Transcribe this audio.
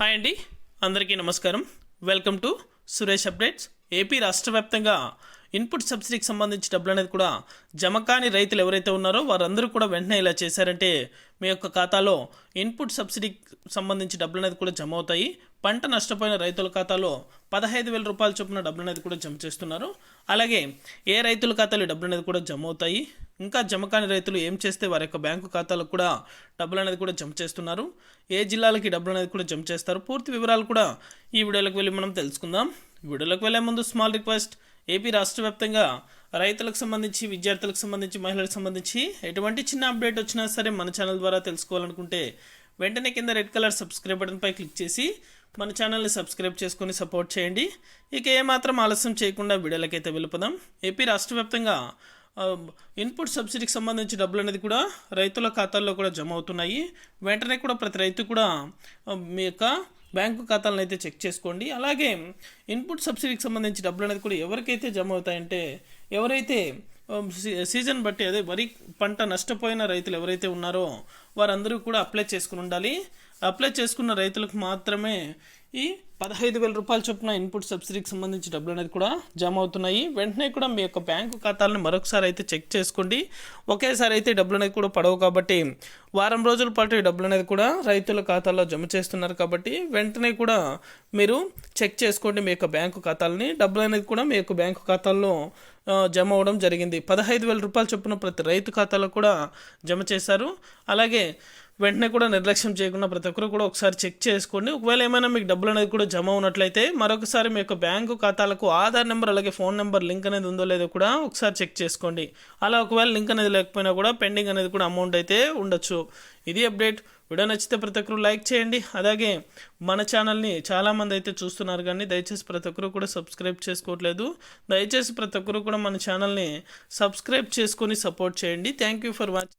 Hi అండి. అందరికీ నమస్కారం. Welcome to Suresh updates AP రాష్ట్ర వ్యాప్తంగా ఇన్పుట్ సబ్సిడీకి సంబంధించి డబ్బులు అనేది కూడా జమ కాని రైతులు ఎవరైతే ఉన్నారో వారందరూ కూడా వెంటనే ఇలా చేశారంటే మీ యొక్క ఖాతాలో ఇన్పుట్ సబ్సిడీకి సంబంధించి డబ్బులు అనేది కూడా జమ అవుతాయి. పంట నష్టపోయిన రైతుల ఖాతాలో పదహైదు వేల రూపాయల చొప్పున డబ్బులు అనేది కూడా జమ చేస్తున్నారు. అలాగే ఏ రైతుల ఖాతాలో డబ్బులు అనేది కూడా జమ అవుతాయి? ఇంకా జమ కాని రైతులు ఏం చేస్తే వారి యొక్క బ్యాంకు ఖాతాలకు కూడా డబ్బులు అనేది కూడా జమ చేస్తున్నారు? ఏ జిల్లాలకి డబ్బులు అనేది కూడా జమ చేస్తారు? పూర్తి వివరాలు కూడా ఈ వీడియోలకు వెళ్ళి మనం తెలుసుకుందాం. వీడియోలకు వెళ్ళే ముందు స్మాల్ రిక్వెస్ట్ ఏపీ రాష్ట్ర వ్యాప్తంగా రైతులకు సంబంధించి విద్యార్థులకు సంబంధించి మహిళలకు సంబంధించి ఎటువంటి చిన్న అప్డేట్ వచ్చినా సరే మన ఛానల్ ద్వారా తెలుసుకోవాలనుకుంటే వెంటనే కింద రెడ్ కలర్ సబ్స్క్రైబ్ బటన్పై క్లిక్ చేసి మన ఛానల్ని సబ్స్క్రైబ్ చేసుకొని సపోర్ట్ చేయండి. ఇక ఏమాత్రం ఆలస్యం చేయకుండా వీడియోలకైతే వెళ్ళిపోదాం. ఏపీ రాష్ట్ర వ్యాప్తంగా Um, ఇన్పుట్ సబ్సిడీకి సంబంధించి డబ్బులు అనేది కూడా రైతుల ఖాతాల్లో కూడా జమ అవుతున్నాయి. వెంటనే కూడా ప్రతి రైతు కూడా um, మీ యొక్క బ్యాంకు ఖాతాలను అయితే చెక్ చేసుకోండి. అలాగే ఇన్పుట్ సబ్సిడీకి సంబంధించి డబ్బులు అనేది కూడా ఎవరికైతే జమ అవుతాయంటే ఎవరైతే um, సీ- సీజన్ బట్టి అదే వరి పంట నష్టపోయిన రైతులు ఎవరైతే ఉన్నారో వారందరూ కూడా అప్లై చేసుకుని ఉండాలి. అప్లై చేసుకున్న రైతులకు మాత్రమే ఈ పదహైదు వేల రూపాయల చొప్పున ఇన్పుట్ సబ్సిడీకి సంబంధించి డబ్బులు అనేది కూడా జమ అవుతున్నాయి. వెంటనే కూడా మీ యొక్క బ్యాంకు ఖాతాలను మరొకసారి అయితే చెక్ చేసుకోండి. ఒకేసారి అయితే డబ్బులు అనేది కూడా పడవు కాబట్టి వారం రోజుల పాటు ఈ డబ్బులు అనేది కూడా రైతుల ఖాతాల్లో జమ చేస్తున్నారు కాబట్టి వెంటనే కూడా మీరు చెక్ చేసుకోండి మీ యొక్క బ్యాంకు ఖాతాలని. డబ్బులు అనేది కూడా మీ యొక్క బ్యాంకు ఖాతాల్లో జమ అవ్వడం జరిగింది. పదహైదు వేల రూపాయల చొప్పున ప్రతి రైతు ఖాతాలో కూడా జమ చేశారు. అలాగే వెంటనే కూడా నిర్లక్ష్యం చేయకుండా ప్రతి ఒక్కరు కూడా ఒకసారి చెక్ చేసుకోండి. ఒకవేళ ఏమైనా మీకు డబ్బులు అనేది కూడా జమ ఉన్నట్లయితే మరొకసారి మీ యొక్క బ్యాంకు ఖాతాలకు ఆధార్ నెంబర్ అలాగే ఫోన్ నెంబర్ లింక్ అనేది ఉందో లేదో కూడా ఒకసారి చెక్ చేసుకోండి. అలా ఒకవేళ లింక్ అనేది లేకపోయినా కూడా పెండింగ్ అనేది కూడా అమౌంట్ అయితే ఉండొచ్చు. ఇది అప్డేట్. వీడియో నచ్చితే ప్రతి ఒక్కరు లైక్ చేయండి. అలాగే మన ఛానల్ని చాలామంది అయితే చూస్తున్నారు కానీ దయచేసి ప్రతి ఒక్కరు కూడా సబ్స్క్రైబ్ చేసుకోవట్లేదు. దయచేసి ప్రతి ఒక్కరు కూడా మన ఛానల్ని సబ్స్క్రైబ్ చేసుకొని సపోర్ట్ చేయండి. Thank you for watching